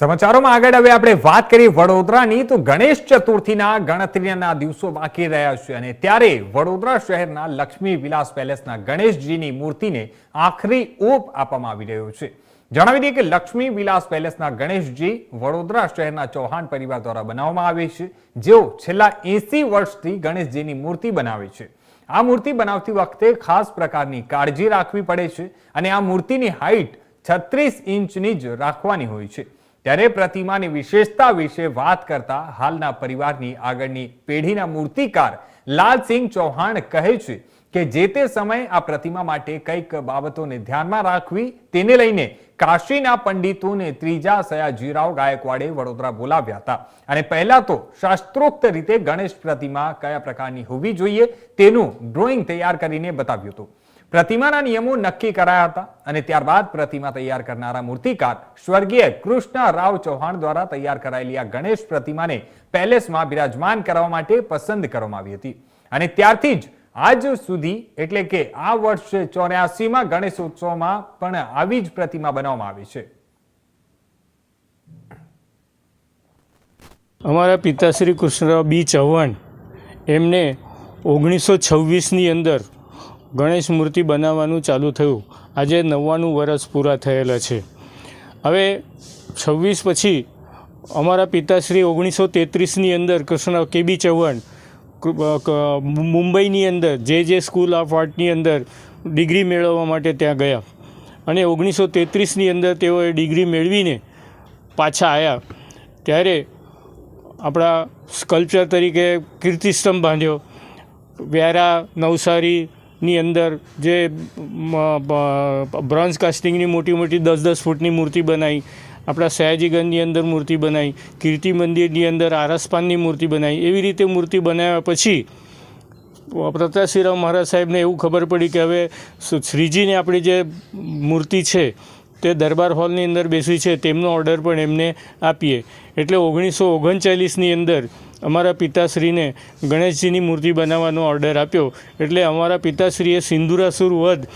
સમાચારોમાં આગળ હવે આપણે વાત કરીએ વડોદરાની. તો ગણેશ ચતુર્થીના ગણતરીના દિવસો બાકી રહ્યા છે અને ત્યારે વડોદરા શહેરના લક્ષ્મી વિલાસ પેલેસના ગણેશજીની મૂર્તિને આખરી ઓપ આપવામાં આવી રહ્યો છે. જણાવી દઈએ કે લક્ષ્મી વિલાસ પેલેસના ગણેશજી વડોદરા શહેરના ચૌહાણ પરિવાર દ્વારા બનાવવામાં આવે છે. જેઓ છેલ્લા એસી વર્ષથી ગણેશજીની મૂર્તિ બનાવે છે. આ મૂર્તિ બનાવતી વખતે ખાસ પ્રકારની કાળજી રાખવી પડે છે અને આ મૂર્તિની હાઈટ છત્રીસ ઇંચની જ રાખવાની હોય છે. ત્યારે પ્રતિમાની વિશેષતા વિશે વાત કરતા હાલના પરિવારની આગળની પેઢીના મૂર્તિકાર લાલસિંહ ચૌહાણ કહે છે કે જે તે સમયે આ પ્રતિમા માટે કંઈક બાબતોને ધ્યાનમાં રાખવી, તેને લઈને કાશીના પંડિતોને ત્રીજા સયાજીરાવ ગાયકવાડે વડોદરા બોલાવ્યા હતા. અને પહેલા તો શાસ્ત્રોક્ત રીતે ગણેશ પ્રતિમા કયા પ્રકારની હોવી જોઈએ તેનું ડ્રોઈંગ તૈયાર કરીને બતાવ્યું હતું. પ્રતિમાના નિયમો નક્કી કરાયા હતા અને ત્યારબાદ પ્રતિમા તૈયાર કરનારા મૂર્તિકાર સ્વર્ગીય કૃષ્ણ રાવ ચૌહાણ દ્વારા તૈયાર કરાયેલી આ ગણેશ પ્રતિમાને પેલેસમાં બિરાજમાન કરવા માટે પસંદ કરવામાં આવી હતી. અને ત્યારથી જ આજ સુધી એટલે કે આ વર્ષે ચોર્યાસીમાં ગણેશ ઉત્સવમાં પણ આવી જ પ્રતિમા બનાવવામાં આવી છે. અમારા પિતાશ્રી કૃષ્ણરાવ બી ચૌહાણ એમને ઓગણીસો છવ્વીસની અંદર ગણેશ મૂર્તિ બનાવવાનું ચાલુ થયું. આજે નવ્વાણું વર્ષ પૂરા થયેલા છે. હવે છવ્વીસ પછી અમારા પિતાશ્રી ઓગણીસો તેત્રીસની અંદર કૃષ્ણ કે બી ચૌહાણ મુંબઈની અંદર જે જે સ્કૂલ ઓફ આર્ટની અંદર ડિગ્રી મેળવવા માટે ત્યાં ગયા. અને ઓગણીસો તેત્રીસની અંદર તેઓએ ડિગ્રી મેળવીને પાછા આવ્યા ત્યારે આપણા સ્કલ્પચર તરીકે કીર્તિસ્તંભ બાંધ્યો. વ્યારા નવસારીની અંદર જે બ્રોન્ઝ કાસ્ટિંગની મોટી મોટી દસ દસ ફૂટની મૂર્તિ બનાવી આપણા સયાજીગંજની અંદર મૂર્તિ બનાવી કીર્તિ મંદિરની અંદર આરસપાનની મૂર્તિ બનાવી એવી રીતે મૂર્તિ બનાવ્યા પછી પ્રતાપસિંહરાવ મહારાજ સાહેબને એવું ખબર પડી કે હવે શ્રીજીને આપણી જે મૂર્તિ છે તે દરબાર હોલની અંદર બેસી છે, તેમનો ઓર્ડર પણ એમને આપીએ. એટલે ઓગણીસો ઓગણચાલીસની અંદર અમારા પિતાશ્રીને ગણેશજીની મૂર્તિ બનાવવાનો ઓર્ડર આપ્યો. એટલે અમારા પિતાશ્રીએ સિંદુરાસુર વધ